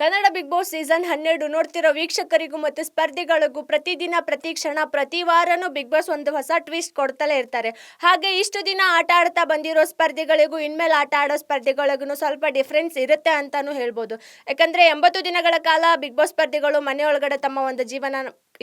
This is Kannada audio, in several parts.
ಕನ್ನಡ ಬಿಗ್ ಬಾಸ್ ಸೀಸನ್ ಹನ್ನೆರಡು ನೋಡ್ತಿರೋ ವೀಕ್ಷಕರಿಗೂ ಮತ್ತು ಸ್ಪರ್ಧಿಗಳಿಗೂ ಪ್ರತಿದಿನ ಪ್ರತಿ ಕ್ಷಣ ಪ್ರತಿ ವಾರನೂ ಬಿಗ್ ಬಾಸ್ ಒಂದು ಹೊಸ ಟ್ವಿಸ್ಟ್ ಕೊಡ್ತಲೇ ಇರ್ತಾರೆ. ಹಾಗೆ ಇಷ್ಟು ದಿನ ಆಟ ಆಡ್ತಾ ಬಂದಿರೋ ಸ್ಪರ್ಧಿಗಳಿಗೂ, ಇನ್ಮೇಲೆ ಆಟ ಆಡೋ ಸ್ಪರ್ಧಿಗಳಿಗೂ ಸ್ವಲ್ಪ ಡಿಫ್ರೆನ್ಸ್ ಇರುತ್ತೆ ಅಂತಾನೂ ಹೇಳ್ಬೋದು. ಯಾಕಂದ್ರೆ ಎಂಬತ್ತು ದಿನಗಳ ಕಾಲ ಬಿಗ್ ಬಾಸ್ ಸ್ಪರ್ಧಿಗಳು ಮನೆಯೊಳಗಡೆ ತಮ್ಮ ಒಂದು ಜೀವನ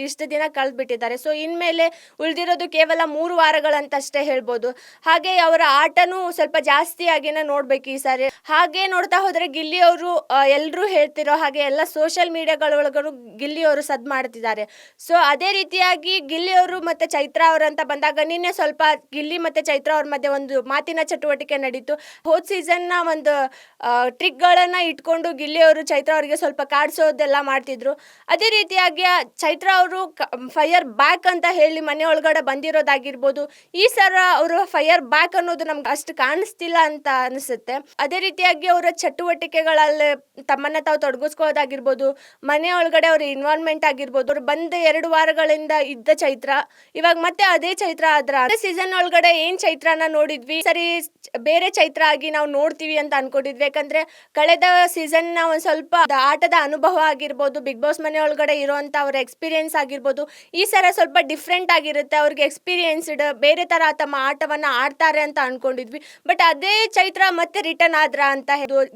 ಇಷ್ಟು ದಿನ ಕಳೆದ್ಬಿಟ್ಟಿದ್ದಾರೆ. ಸೊ ಇನ್ಮೇಲೆ ಉಳಿದಿರೋದು ಕೇವಲ ಮೂರು ವಾರಗಳಂತಷ್ಟೇ ಹೇಳ್ಬೋದು. ಹಾಗೆ ಅವರ ಆಟನೂ ಸ್ವಲ್ಪ ಜಾಸ್ತಿಯಾಗಿನೇ ನೋಡ್ಬೇಕು ಈ ಸಾರಿ. ಹಾಗೆ ನೋಡ್ತಾ ಹೋದ್ರೆ ಗಿಲ್ಲಿ ಅವರು ಎಲ್ಲರೂ ಹೇಳ್ತಿರೋ ಹಾಗೆ ಎಲ್ಲ ಸೋಷಿಯಲ್ ಮೀಡಿಯಾಗಳೊಳಗೂ ಗಿಲ್ಲಿ ಅವರು ಸದ್ ಮಾಡ್ತಿದ್ದಾರೆ. ಸೊ ಅದೇ ರೀತಿಯಾಗಿ ಗಿಲ್ಲಿ ಅವರು ಮತ್ತೆ ಚೈತ್ರ ಅಂತ ಬಂದಾಗ ನಿನ್ನೆ ಸ್ವಲ್ಪ ಗಿಲ್ಲಿ ಮತ್ತೆ ಚೈತ್ರ ಅವ್ರ ಮಧ್ಯೆ ಒಂದು ಮಾತಿನ ಚಟುವಟಿಕೆ ನಡೀತು. ಹೋದ್ ಸೀಸನ್ನ ಒಂದು ಟ್ರಿಕ್ಗಳನ್ನ ಇಟ್ಕೊಂಡು ಗಿಲ್ಲಿ ಅವರು ಚೈತ್ರಾ ಅವರಿಗೆ ಸ್ವಲ್ಪ ಕಾಡ್ಸೋದೆಲ್ಲ ಮಾಡ್ತಿದ್ರು. ಅದೇ ರೀತಿಯಾಗಿ ಚೈತ್ರಾ ಅವರು ಫೈರ್ ಬ್ಯಾಕ್ ಅಂತ ಹೇಳಿ ಮನೆ ಒಳಗಡೆ ಬಂದಿರೋದಾಗಿರ್ಬೋದು, ಈ ಸರ ಅವರು ಫೈಯರ್ ಬ್ಯಾಕ್ ಅನ್ನೋದು ನಮ್ಗೆ ಅಷ್ಟು ಕಾಣಿಸ್ತಿಲ್ಲ ಅಂತ ಅನಿಸುತ್ತೆ. ಅದೇ ರೀತಿಯಾಗಿ ಅವರ ಚಟುವಟಿಕೆಗಳಲ್ಲಿ ತಮ್ಮನ್ನ ತಾವು ತೊಡಗಿಸ್ಕೋದಾಗಿರ್ಬೋದು ಮನೆ ಒಳಗಡೆ ಅವ್ರ ಇನ್ವಾಲ್ವ್ಮೆಂಟ್ ಆಗಿರ್ಬೋದು, ಅವ್ರು ಬಂದ ಎರಡು ವಾರಗಳಿಂದ ಇದ್ದ ಚೈತ್ರ, ಇವಾಗ ಮತ್ತೆ ಅದೇ ಚೈತ್ರ ಆದ್ರ ಸೀಸನ್ ಒಳಗಡೆ ಏನ್ ಚೈತ್ರನ ನೋಡಿದ್ವಿ ಸರಿ ಬೇರೆ ಚೈತ್ರ ಆಗಿ ನಾವು ನೋಡ್ತೀವಿ ಅಂತ ಅನ್ಕೊಂಡಿದ್ವಿ. ಯಾಕಂದ್ರೆ ಕಳೆದ ಸೀಸನ್ನ ಒಂದ್ ಸ್ವಲ್ಪ ಆಟದ ಅನುಭವ ಆಗಿರ್ಬೋದು, ಬಿಗ್ ಬಾಸ್ ಮನೆ ಒಳಗಡೆ ಇರುವಂತ ಅವ್ರ ಎಕ್ಸ್ಪೀರಿಯನ್ಸ್ ಆಗಿರ್ಬೋದು. ಈ ಸರ ಸ್ವಲ್ಪ ಡಿಫ್ರೆಂಟ್ ಆಗಿರುತ್ತೆ. ಅವ್ರಿಗೆ ಎಕ್ಸ್ಪೀರಿಯನ್ಸ್ಡ್ ಬೇರೆ ತರ ತಮ್ಮ ಆಟವನ್ನ ಆಡ್ತಾರೆ ಅಂತ ಅನ್ಕೊಂಡಿದ್ವಿ. ಬಟ್ ಅದೇ ಚೈತ್ರ ಮತ್ತೆ ರಿಟರ್ನ್ ಆದ್ರ ಅಂತ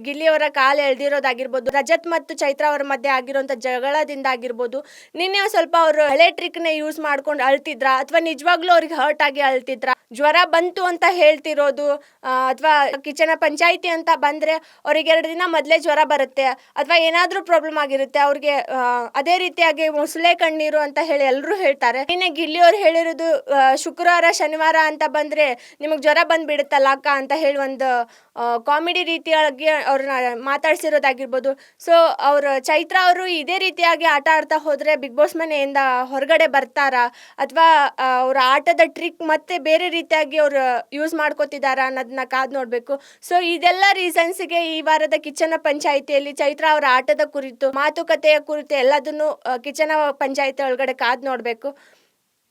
ಗಿಲ್ಲಿಯವರ ಕಾಲ ಎಳ್ದಿರೋದಾಗಿರ್ಬೋದು. ರಜತ್ ಮತ್ತು ಚೈತ್ರ ಅವರ ಮಧ್ಯೆ ಆಗಿರುವಂತ ಜಗಳದಿಂದ ಆಗಿರ್ಬೋದು. ನಿನ್ನೆ ಸ್ವಲ್ಪ ಅವರು ನ ಯೂಸ್ ಮಾಡ್ಕೊಂಡು ಅಳ್ತಿದ್ರ? ಅಥವಾ ನಿಜವಾಗ್ಲೂ ಅವ್ರಿಗೆ ಹರ್ಟ್ ಆಗಿ ಅಳ್ತಿದ್ರ? ಜ್ವರ ಬಂತು ಅಂತ ಹೇಳ್ತಿರೋದು ಅಥವಾ ಕಿಚನ ಪಂಚಾಯಿತಿ ಅಂತ ಬಂದ್ರೆ ಅವ್ರಿಗೆ ಎರಡು ದಿನ ಮೊದಲೇ ಜ್ವರ ಬರುತ್ತೆ. ಅಥವಾ ಏನಾದ್ರೂ ಪ್ರಾಬ್ಲಮ್ ಆಗಿರುತ್ತೆ. ಅವ್ರಿಗೆ ಅದೇ ರೀತಿಯಾಗಿ ಮೊಸಳೆ ಕಣ್ಣೀರು ಅಂತ ಹೇಳಿ ಎಲ್ಲರೂ ಹೇಳ್ತಾರೆ. ನಿನ್ನೆ ಗಿಲ್ಲಿಯವ್ರು ಹೇಳಿರೋದು ಶುಕ್ರವಾರ, ಶನಿವಾರ ಅಂತ ಬಂದ್ರೆ ನಿಮಗೆ ಜ್ವರ ಬಂದ್ಬಿಡುತ್ತಲ್ಲ ಅಕ್ಕ ಅಂತ ಹೇಳಿ ಒಂದು ಕಾಮಿಡಿ ರೀತಿಯಾಗಿ ಅವ್ರನ್ನ ಮಾತಾಡ್ಸಿರೋದಾಗಿರ್ಬೋದು. ಸೊ ಅವ್ರ ಚೈತ್ರ ಅವರು ಇದೇ ರೀತಿಯಾಗಿ ಆಟ ಆಡ್ತಾ ಹೋದ್ರೆ ಬಿಗ್ ಬಾಸ್ ಮನೆಯಿಂದ ಹೊರಗಡೆ ಬರ್ತಾರಾ? ಅಥವಾ ಅವ್ರ ಆಟದ ಟ್ರಿಕ್ ಮತ್ತೆ ಬೇರೆ ರೀತಿಯಾಗಿ ಅವ್ರು ಯೂಸ್ ಮಾಡ್ಕೋತಿದಾರ ಅನ್ನೋದನ್ನ ಕಾದು ನೋಡ್ಬೇಕು. ಸೊ ಇದೆಲ್ಲ ರೀಸನ್ಸ್ಗೆ ಈ ವಾರದ ಕಿಚನ ಪಂಚಾಯಿತಿಯಲ್ಲಿ ಚೈತ್ರ ಅವರ ಆಟದ ಕುರಿತು, ಮಾತುಕತೆಯ ಕುರಿತು ಎಲ್ಲದನ್ನು ಕಿಚನ ಪಂಚಾಯಿತಿ ಒಳಗಡೆ ಕಾದ್ ನೋಡ್ಬೇಕು.